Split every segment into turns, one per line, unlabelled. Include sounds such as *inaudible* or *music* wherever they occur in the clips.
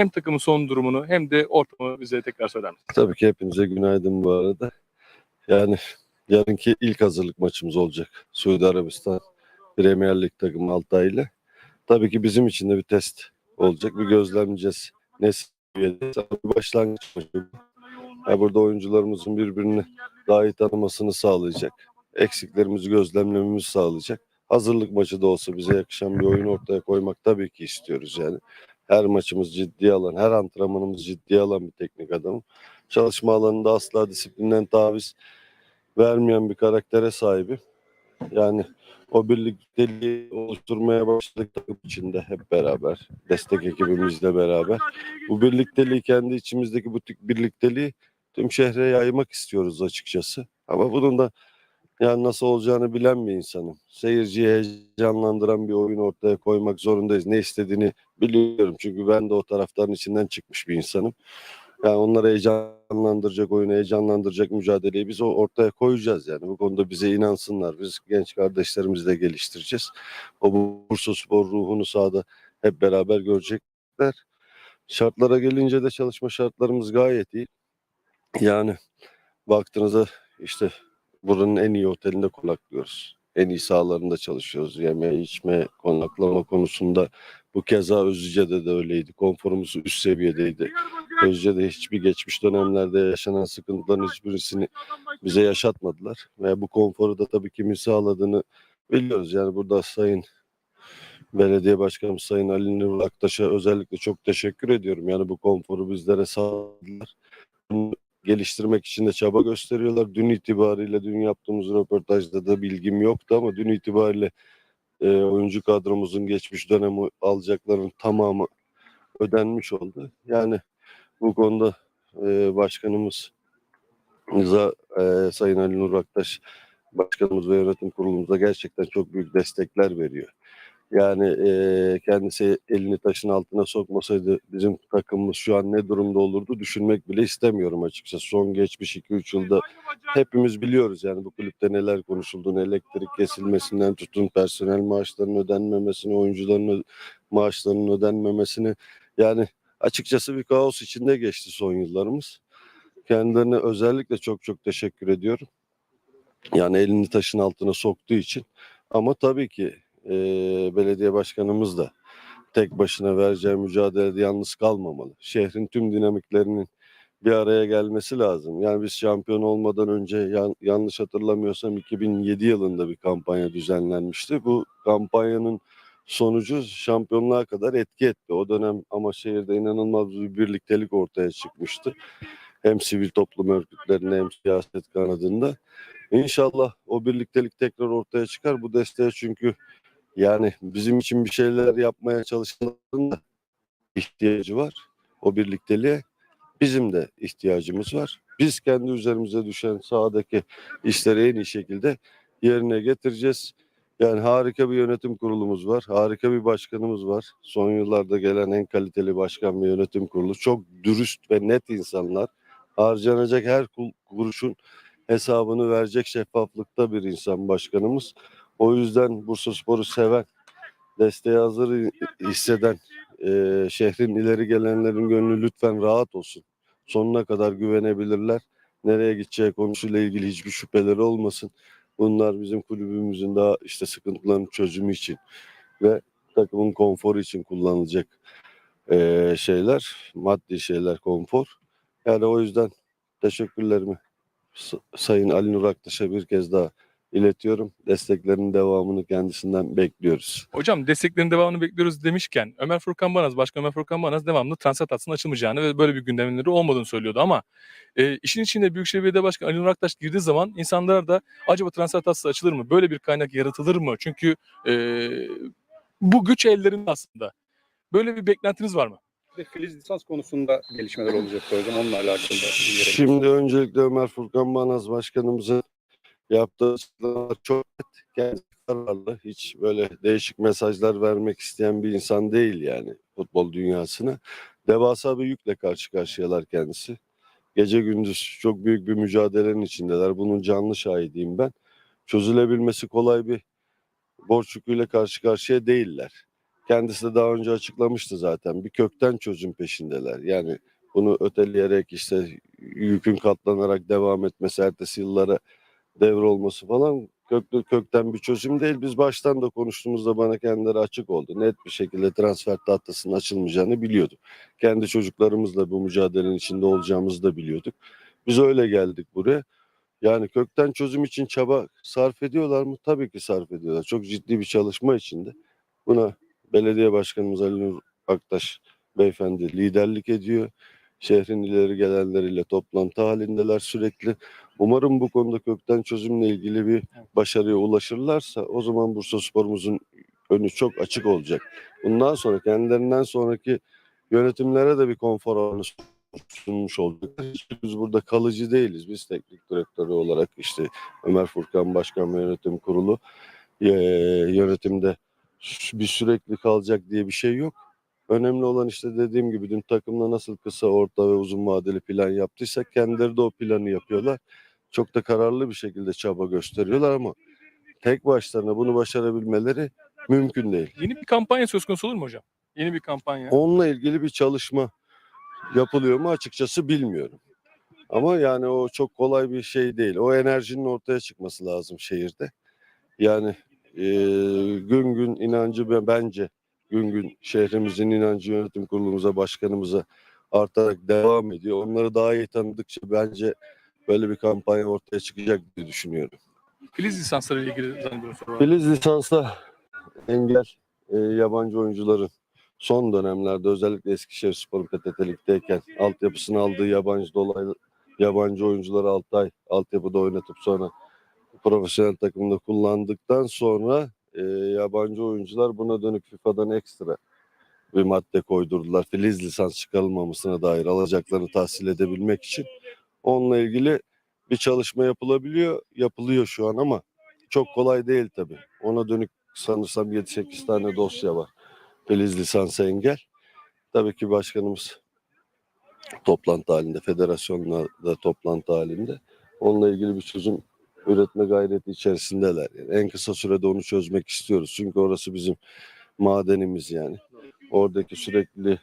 hem takımın son durumunu hem de ortamı bize tekrar söyler misiniz?
Tabii ki hepinize günaydın bu arada. Yani yarınki ilk hazırlık maçımız olacak. Suudi Arabistan Premier Lig takımı Altay ile. Tabii ki bizim için de bir test olacak. Bir gözlemleyeceğiz. Ne seviyedeyiz. Ama Bir başlangıç maçı. bu. Ya burada oyuncularımızın birbirini daha iyi tanımasını sağlayacak. Eksiklerimizi gözlemlememizi sağlayacak. Hazırlık maçı da olsa bize yakışan bir oyun ortaya koymak tabii ki istiyoruz yani. Her maçımız ciddiye alan, her antrenmanımız ciddiye alan bir teknik adamım çalışma alanında asla disiplinden taviz vermeyen bir karaktere sahibi. Yani o birlikteliği oluşturmaya başladık takım içinde hep beraber. Destek ekibimizle beraber. Bu birlikteliği kendi içimizdeki bu birlikteliği tüm şehre yaymak istiyoruz açıkçası. Ama bunun da yani nasıl olacağını bilen bir insanım. Seyirciyi heyecanlandıran bir oyun ortaya koymak zorundayız. Ne istediğini biliyorum. Çünkü ben de o taraftarın içinden çıkmış bir insanım. Yani onları heyecanlandıracak oyunu, heyecanlandıracak mücadeleyi biz ortaya koyacağız yani. Bu konuda bize inansınlar. Biz genç kardeşlerimizi de geliştireceğiz. O Bursa Spor ruhunu sahada hep beraber görecekler. Şartlara gelince de çalışma şartlarımız gayet iyi. Yani baktığınızda işte buranın en iyi otelinde konaklıyoruz. En iyi sahalarında çalışıyoruz. Yeme, içme, konaklama konusunda bu keza Özlüce'de de öyleydi. Konforumuz üst seviyedeydi. Özce'de hiçbir geçmiş dönemlerde yaşanan sıkıntıların hiçbirisini bize yaşatmadılar. Ve bu konforu da tabii kimin sağladığını biliyoruz. Yani burada Sayın Belediye Başkanımız Sayın Ali Nur Aktaş'a özellikle çok teşekkür ediyorum. Yani bu konforu bizlere sağladılar. Bunu geliştirmek için de çaba gösteriyorlar. Dün itibariyle dün yaptığımız röportajda da bilgim yoktu ama dün itibariyle e, oyuncu kadromuzun geçmiş dönemi alacaklarının tamamı ödenmiş oldu. Yani bu konuda e, başkanımız Rıza, e, Sayın Ali Nur Aktaş başkanımız ve yönetim kurulumuza gerçekten çok büyük destekler veriyor. Yani e, kendisi elini taşın altına sokmasaydı bizim takımımız şu an ne durumda olurdu düşünmek bile istemiyorum açıkçası. Son geçmiş 2-3 yılda hepimiz biliyoruz yani bu kulüpte neler konuşulduğunu, elektrik kesilmesinden tutun personel maaşlarının ödenmemesini, oyuncuların maaşlarının ödenmemesini yani açıkçası bir kaos içinde geçti son yıllarımız. Kendilerine özellikle çok çok teşekkür ediyorum. Yani elini taşın altına soktuğu için. Ama tabii ki e, belediye başkanımız da tek başına vereceği mücadelede yalnız kalmamalı. Şehrin tüm dinamiklerinin bir araya gelmesi lazım. Yani biz şampiyon olmadan önce yan- yanlış hatırlamıyorsam 2007 yılında bir kampanya düzenlenmişti. Bu kampanyanın sonucu şampiyonluğa kadar etki etti. O dönem ama şehirde inanılmaz bir birliktelik ortaya çıkmıştı. Hem sivil toplum örgütlerinde hem siyaset kanadında. İnşallah o birliktelik tekrar ortaya çıkar. Bu desteğe çünkü yani bizim için bir şeyler yapmaya çalışanların da ihtiyacı var. O birlikteliğe bizim de ihtiyacımız var. Biz kendi üzerimize düşen sahadaki işleri en iyi şekilde yerine getireceğiz. Yani harika bir yönetim kurulumuz var. Harika bir başkanımız var. Son yıllarda gelen en kaliteli başkan ve yönetim kurulu. Çok dürüst ve net insanlar. Harcanacak her kuruşun hesabını verecek şeffaflıkta bir insan başkanımız. O yüzden Bursa Spor'u seven, desteğe hazır hisseden e, şehrin ileri gelenlerin gönlü lütfen rahat olsun. Sonuna kadar güvenebilirler. Nereye gideceği konusuyla ilgili hiçbir şüpheleri olmasın. Bunlar bizim kulübümüzün daha işte sıkıntıların çözümü için ve takımın konforu için kullanılacak e, şeyler, maddi şeyler, konfor. Yani o yüzden teşekkürlerimi Sayın Ali Nur Aktaş'a bir kez daha iletiyorum. Desteklerinin devamını kendisinden bekliyoruz.
Hocam desteklerin devamını bekliyoruz demişken Ömer Furkan Banaz, Başkan Ömer Furkan Banaz devamlı transfer tatsının açılmayacağını ve böyle bir gündemleri olmadığını söylüyordu ama e, işin içinde Büyükşehir Belediye Başkanı Ali Nur Aktaş girdiği zaman insanlar da acaba transfer tatsı açılır mı? Böyle bir kaynak yaratılır mı? Çünkü e, bu güç ellerinde aslında. Böyle bir beklentiniz var mı?
Bir de Filiz lisans konusunda gelişmeler olacak hocam onunla alakalı.
Şimdi öncelikle Ömer Furkan Banaz Başkanımızın yaptığı açıklamalar çok net. Kendisi kararlı. Hiç böyle değişik mesajlar vermek isteyen bir insan değil yani futbol dünyasına. Devasa bir yükle karşı karşıyalar kendisi. Gece gündüz çok büyük bir mücadelenin içindeler. Bunun canlı şahidiyim ben. Çözülebilmesi kolay bir borç yüküyle karşı karşıya değiller. kendisi de daha önce açıklamıştı zaten. Bir kökten çözüm peşindeler. Yani bunu öteleyerek işte yükün katlanarak devam etmesi, ertesi yıllara devrolması falan köklü kökten bir çözüm değil. Biz baştan da konuştuğumuzda bana kendileri açık oldu. Net bir şekilde transfer tahtasının açılmayacağını biliyorduk. Kendi çocuklarımızla bu mücadelenin içinde olacağımızı da biliyorduk. Biz öyle geldik buraya. Yani kökten çözüm için çaba sarf ediyorlar mı? Tabii ki sarf ediyorlar. Çok ciddi bir çalışma içinde. Buna belediye başkanımız Ali Nur Aktaş beyefendi liderlik ediyor. Şehrin ileri gelenleriyle toplantı halindeler sürekli. Umarım bu konuda kökten çözümle ilgili bir başarıya ulaşırlarsa o zaman Bursa Spor'umuzun önü çok açık olacak. Bundan sonra kendilerinden sonraki yönetimlere de bir konfor alanı sunmuş olacak. Biz burada kalıcı değiliz. Biz teknik direktörü olarak işte Ömer Furkan Başkan ve Yönetim Kurulu eee, yönetimde bir sürekli kalacak diye bir şey yok. Önemli olan işte dediğim gibi dün takımla nasıl kısa, orta ve uzun vadeli plan yaptıysak kendileri de o planı yapıyorlar. Çok da kararlı bir şekilde çaba gösteriyorlar ama tek başlarına bunu başarabilmeleri mümkün değil.
Yeni bir kampanya söz konusu olur mu hocam? Yeni bir kampanya.
Onunla ilgili bir çalışma yapılıyor mu açıkçası bilmiyorum. Ama yani o çok kolay bir şey değil. O enerjinin ortaya çıkması lazım şehirde. Yani eee, gün gün inancı ve bence gün gün şehrimizin inancı yönetim kurulumuza, başkanımıza artarak devam ediyor. Onları daha iyi tanıdıkça bence böyle bir kampanya ortaya çıkacak diye düşünüyorum.
Filiz lisansları ile ilgili zannediyorum soru var.
Filiz lisansta engel e, yabancı oyuncuların son dönemlerde özellikle Eskişehir Spor PTT Lig'deyken altyapısını aldığı yabancı dolaylı yabancı oyuncuları 6 ay altyapıda oynatıp sonra profesyonel takımda kullandıktan sonra e, yabancı oyuncular buna dönük FIFA'dan ekstra bir madde koydurdular. Filiz lisans çıkarılmamasına dair alacaklarını tahsil edebilmek için. Onunla ilgili bir çalışma yapılabiliyor, yapılıyor şu an ama çok kolay değil tabii. Ona dönük sanırsam 7-8 tane dosya var. Filiz lisansı engel. Tabii ki başkanımız toplantı halinde, federasyonla da toplantı halinde. Onunla ilgili bir çözüm üretme gayreti içerisindeler. Yani en kısa sürede onu çözmek istiyoruz. Çünkü orası bizim madenimiz yani. Oradaki sürekli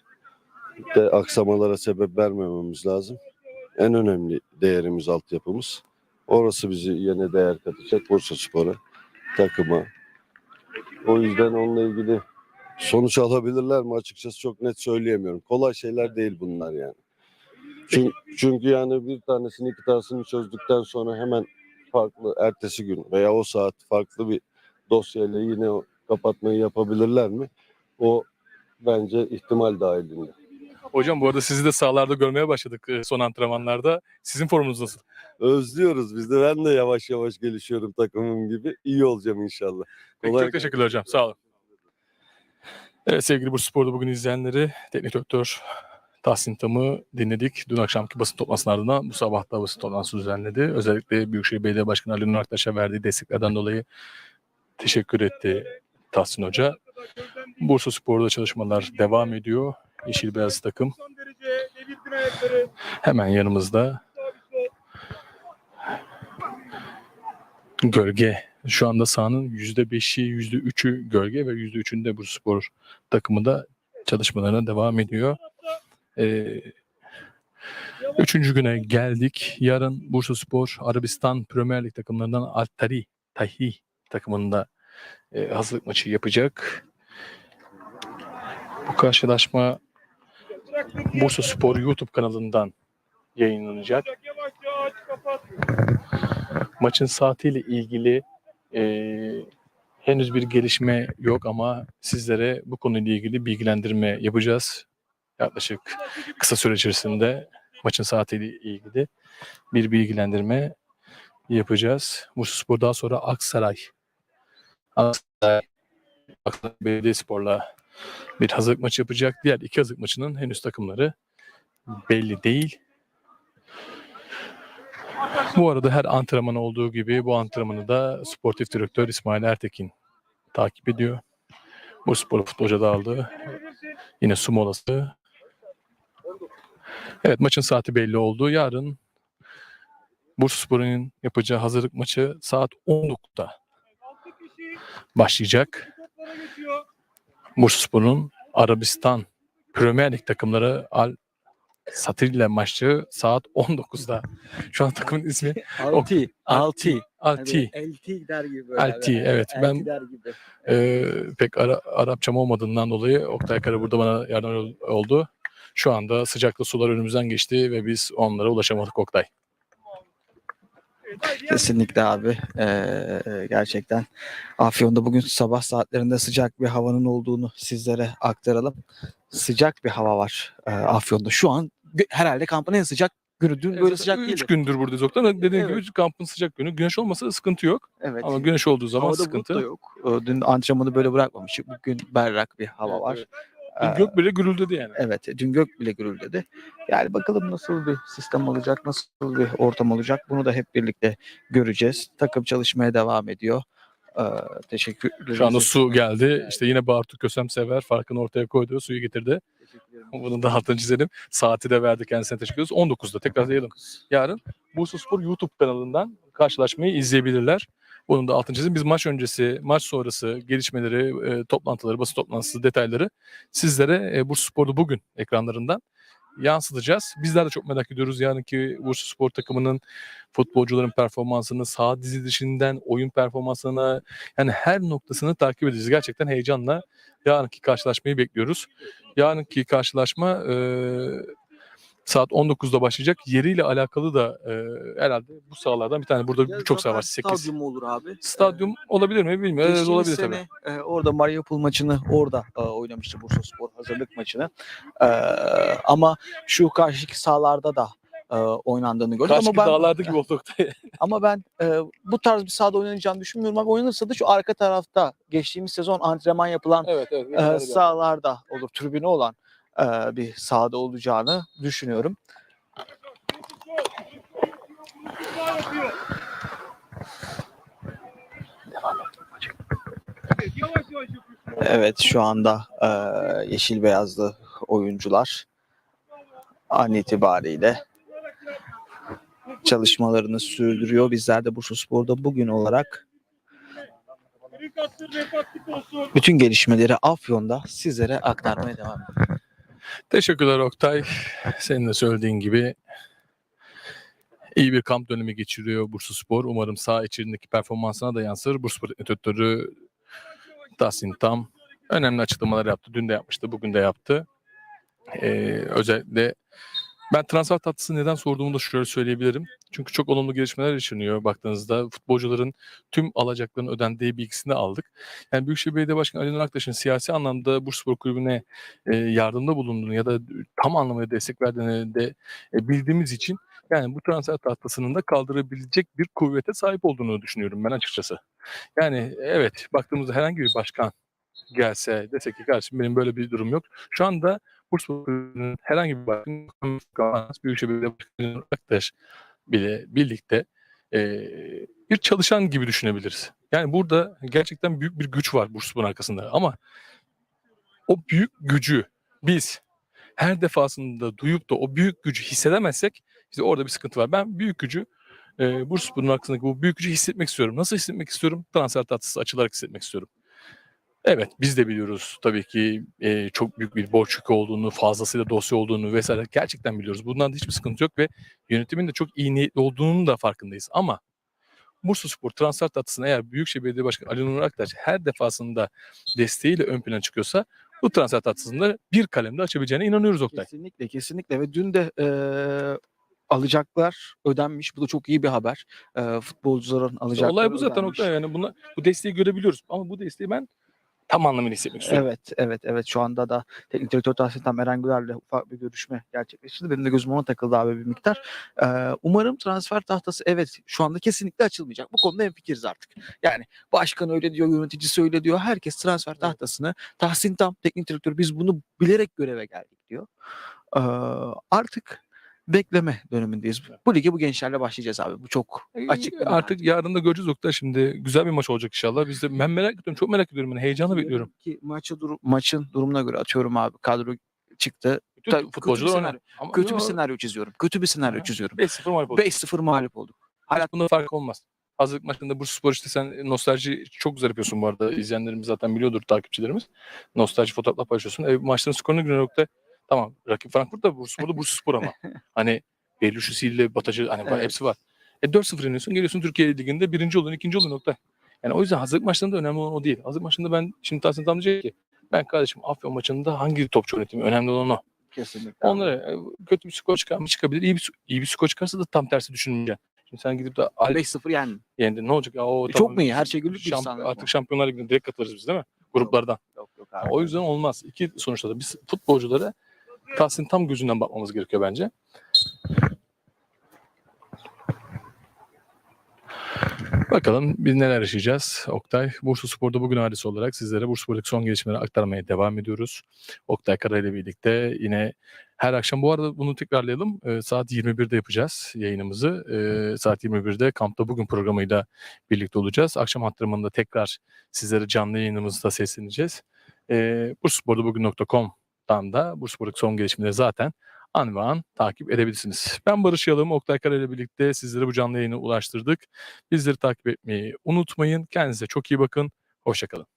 de aksamalara sebep vermememiz lazım. En önemli değerimiz altyapımız. Orası bizi yine değer katacak Bursa Spor'a, takıma. O yüzden onunla ilgili sonuç alabilirler mi açıkçası çok net söyleyemiyorum. Kolay şeyler değil bunlar yani. Çünkü, çünkü yani bir tanesini iki tanesini çözdükten sonra hemen farklı ertesi gün veya o saat farklı bir dosyayla yine o kapatmayı yapabilirler mi? O bence ihtimal dahilinde.
Hocam bu arada sizi de sahalarda görmeye başladık e, son antrenmanlarda. Sizin formunuz nasıl?
Özlüyoruz biz de ben de yavaş yavaş gelişiyorum takımım gibi. İyi olacağım inşallah.
Peki,
Kolay
çok teşekkürler hocam. Sağ olun. Evet sevgili Bursa Spor'da bugün izleyenleri teknik direktör Tahsin Tam'ı dinledik. Dün akşamki basın toplantısının ardından bu sabah da basın toplantısı düzenledi. Özellikle Büyükşehir Belediye Başkanı Ali Nur Aktaş'a verdiği desteklerden dolayı teşekkür etti Tahsin Hoca. Bursa Spor'da çalışmalar devam ediyor. Yeşil Beyaz takım hemen yanımızda. Gölge. Şu anda sahanın %5'i, %3'ü gölge ve %3'ünde Bursa Spor takımı da çalışmalarına devam ediyor. Ee, üçüncü güne geldik. Yarın Bursa Spor Arabistan Premier Lig takımlarından Altari Tahi takımında e, hazırlık maçı yapacak. Bu karşılaşma Bursa Spor YouTube kanalından yayınlanacak. Maçın saatiyle ilgili e, henüz bir gelişme yok ama sizlere bu konuyla ilgili bilgilendirme yapacağız. Yaklaşık kısa süre içerisinde maçın saatiyle ilgili bir bilgilendirme yapacağız. Bursa Spor daha sonra Aksaray Aksaray, Aksaray Belediyespor'la bir hazırlık maçı yapacak. Diğer iki hazırlık maçının henüz takımları belli değil. Bu arada her antrenman olduğu gibi bu antrenmanı da sportif direktör İsmail Ertekin takip ediyor. Bu spor futbolcu da aldı. Yine su molası. Evet maçın saati belli oldu. Yarın Bursaspor'un yapacağı hazırlık maçı saat 10'lukta başlayacak. Bursaspor'un Arabistan Premier Lig takımları Al Satir ile maçı saat 19'da. Şu an takımın ismi *laughs*
Alti. Alti.
Alti.
Hani LT der gibi böyle.
Alti, evet.
LT
Ben-
der gibi.
Ee, pek Ara- Arapçam olmadığından dolayı Oktay Kara burada bana yardımcı ol- oldu. Şu anda sıcaklı sular önümüzden geçti ve biz onlara ulaşamadık Oktay.
Kesinlikle abi. Ee, gerçekten Afyon'da bugün sabah saatlerinde sıcak bir havanın olduğunu sizlere aktaralım. Sıcak bir hava var e, Afyon'da. Şu an herhalde kampın en sıcak günü. Dün böyle sıcak
3
değildi.
gündür buradayız Oktay. Dediğim
Evet.
gibi kampın sıcak günü. Güneş olmasa sıkıntı yok.
Evet.
Ama güneş olduğu zaman
Havada
sıkıntı.
da yok. Ee, Dün antrenmanı böyle bırakmamıştık. Bugün berrak bir hava
Evet,
var.
evet.
Ee,
Gök bile gürüldedi yani.
Evet, dün gök bile gürüldedi. Yani bakalım nasıl bir sistem olacak, nasıl bir ortam olacak. Bunu da hep birlikte göreceğiz. Takım çalışmaya devam ediyor. Ee, teşekkür ederiz.
Şu anda su geldi. İşte yine Bartu Kösem sever farkını ortaya koydu. Suyu getirdi.
Teşekkür ederim.
Bunu da altını çizelim. Saati de verdi kendisine teşekkür ediyoruz. 19'da tekrar diyelim. Yarın Bursa Spor YouTube kanalından karşılaşmayı izleyebilirler. Bunun da altını çizelim. Biz maç öncesi, maç sonrası gelişmeleri, e, toplantıları, basın toplantısı detayları sizlere e, Bursa Spor'da bugün ekranlarından yansıtacağız. Bizler de çok merak ediyoruz yarınki Bursa Spor takımının futbolcuların performansını, sağ dizi dışından oyun performansına yani her noktasını takip edeceğiz. Gerçekten heyecanla yarınki karşılaşmayı bekliyoruz. Yarınki karşılaşma e, saat 19'da başlayacak. Yeriyle alakalı da e, herhalde bu sahalardan bir tane. Burada birçok saha var.
zaten
8.
Stadyum olur abi.
Stadyum olabilir mi bilmiyorum. Evet, olabilir
sene,
tabii.
e, orada Mariupol maçını orada e, oynamıştı Bursa Spor hazırlık maçını. E, ama şu karşıki sahalarda da e, oynandığını gördüm.
Karşı
Ama ben,
dağlarda gibi *laughs* oldu Oktay. *laughs*
ama ben e, bu tarz bir sahada oynanacağını düşünmüyorum. Ama oynanırsa da şu arka tarafta geçtiğimiz sezon antrenman yapılan
evet evet.
e, sahalarda olur, tribünü olan e, bir sahada olacağını düşünüyorum. Evet şu anda e, yeşil beyazlı oyuncular an itibariyle çalışmalarını sürdürüyor. Bizler de Bursa Spor'da bugün olarak bütün gelişmeleri Afyon'da sizlere aktarmaya devam ediyoruz.
Teşekkürler Oktay. Senin de söylediğin gibi iyi bir kamp dönemi geçiriyor Bursa Spor. Umarım saha içerisindeki performansına da yansır. Bursa Spor Etütörü Tahsin Tam önemli açıklamalar yaptı. Dün de yapmıştı, bugün de yaptı. Ee, özellikle ben transfer tatlısı neden sorduğumu da şöyle söyleyebilirim. Çünkü çok olumlu gelişmeler yaşanıyor baktığınızda. Futbolcuların tüm alacaklarının ödendiği bilgisini aldık. Yani Büyükşehir Belediye Başkanı Ali Aktaş'ın siyasi anlamda Bursaspor Kulübü'ne e, yardımda bulunduğunu ya da tam anlamıyla destek verdiğini de e, bildiğimiz için yani bu transfer tahtasının da kaldırabilecek bir kuvvete sahip olduğunu düşünüyorum ben açıkçası. Yani evet baktığımızda herhangi bir başkan gelse dese ki kardeşim benim böyle bir durum yok. Şu anda Kulübü'nün herhangi bir başkan, Büyükşehir Belediye Başkanı Aktaş bile birlikte e, bir çalışan gibi düşünebiliriz. Yani burada gerçekten büyük bir güç var Bursaspor'un arkasında ama o büyük gücü biz her defasında duyup da o büyük gücü hissedemezsek işte orada bir sıkıntı var. Ben büyük gücü e, Bursaspor'un arkasındaki bu büyük gücü hissetmek istiyorum. Nasıl hissetmek istiyorum? Transfer tatlısı açılarak hissetmek istiyorum. Evet biz de biliyoruz tabii ki e, çok büyük bir borç yükü olduğunu, fazlasıyla dosya olduğunu vesaire gerçekten biliyoruz. Bundan da hiçbir sıkıntı yok ve yönetimin de çok iyi niyetli olduğunun da farkındayız. Ama Bursa Spor transfer tatlısını eğer Büyükşehir Belediye Başkanı Ali Nur Aktaş her defasında desteğiyle ön plana çıkıyorsa bu transfer tatlısını da bir kalemde açabileceğine inanıyoruz Oktay.
Kesinlikle kesinlikle ve dün de eee, alacaklar ödenmiş. Bu da çok iyi bir haber. Eee, futbolcuların alacakları
Olay bu zaten
ödenmiş.
Oktay yani buna, bu desteği görebiliyoruz ama bu desteği ben tam anlamıyla hissetmek istiyorum.
Evet, evet, evet. Şu anda da teknik direktör Tahsin Tam Eren Güler'le ufak bir görüşme gerçekleştirdi. Benim de gözüm ona takıldı abi bir miktar. Ee, umarım transfer tahtası evet şu anda kesinlikle açılmayacak. Bu konuda hemfikiriz artık. Yani başkan öyle diyor, yöneticisi öyle diyor. Herkes transfer tahtasını Tahsin Tam teknik direktör biz bunu bilerek göreve geldik diyor. Ee, artık bekleme dönemindeyiz. Bu lige bu gençlerle başlayacağız abi. Bu çok açık. bir
Artık yarın da göreceğiz Oktay şimdi güzel bir maç olacak inşallah. Biz de ben merak ediyorum çok merak ediyorum ben heyecanla bekliyorum.
Ki maçı durum, maçın durumuna göre atıyorum abi kadro çıktı.
Bütün
kötü
futbolcular
bir
oynar.
senaryo.
Ama
Kötü bir
yo,
senaryo çiziyorum. Kötü bir senaryo
Ha.
çiziyorum.
5-0 mağlup oldu.
5-0 mağlup olduk.
Hayat bunda fark olmaz. Hazırlık maçında Bursaspor işte sen nostalji çok güzel yapıyorsun bu arada. İzleyenlerimiz zaten biliyordur takipçilerimiz. Nostalji fotoğraflar paylaşıyorsun. E, maçların skorunu göre nokta tamam rakip Frankfurt da Bursaspor da Bursaspor ama. *laughs* hani Berlusconi Batacı hani
Evet.
hepsi var. E 4-0 yeniyorsun geliyorsun Türkiye Ligi'nde birinci oluyorsun ikinci oluyorsun nokta. Yani o yüzden hazırlık maçlarında önemli olan o değil. Hazırlık maçında ben şimdi Tahsin tam diyecek ki ben kardeşim Afyon maçında hangi topçu yönetimi önemli olan o.
Kesinlikle.
Onlara e, kötü bir skor çıkar mı çıkabilir. İyi bir, iyi bir skor çıkarsa da tam tersi düşünmeyeceksin. Şimdi sen gidip de Al
5-0 yani.
yendi ne olacak? Ya, o,
Çok mu iyi? Her şey güllük
Şamp-? Artık Şampiyonlar Ligi'ne direkt katılırız biz değil mi? Gruplardan.
Yok yok
Yani
abi.
o yüzden olmaz. İki sonuçta da biz futbolculara Tahsin tam gözünden bakmamız gerekiyor bence. Bakalım biz neler yaşayacağız. Oktay, Bursa Spor'da bugün hadisi olarak sizlere Bursa Spor'daki son gelişmeleri aktarmaya devam ediyoruz. Oktay Kara ile birlikte yine her akşam bu arada bunu tekrarlayalım. Ee, saat 21'de yapacağız yayınımızı. Ee, saat 21'de kampta bugün programıyla birlikte olacağız. Akşam antrenmanında tekrar sizlere canlı yayınımızda sesleneceğiz. Ee, bursaspor'da da Bursaspor'daki son gelişmeleri zaten an ve an takip edebilirsiniz. Ben Barış Yalım, Oktay Kara ile birlikte sizlere bu canlı yayını ulaştırdık. Bizleri takip etmeyi unutmayın. Kendinize çok iyi bakın. Hoşçakalın.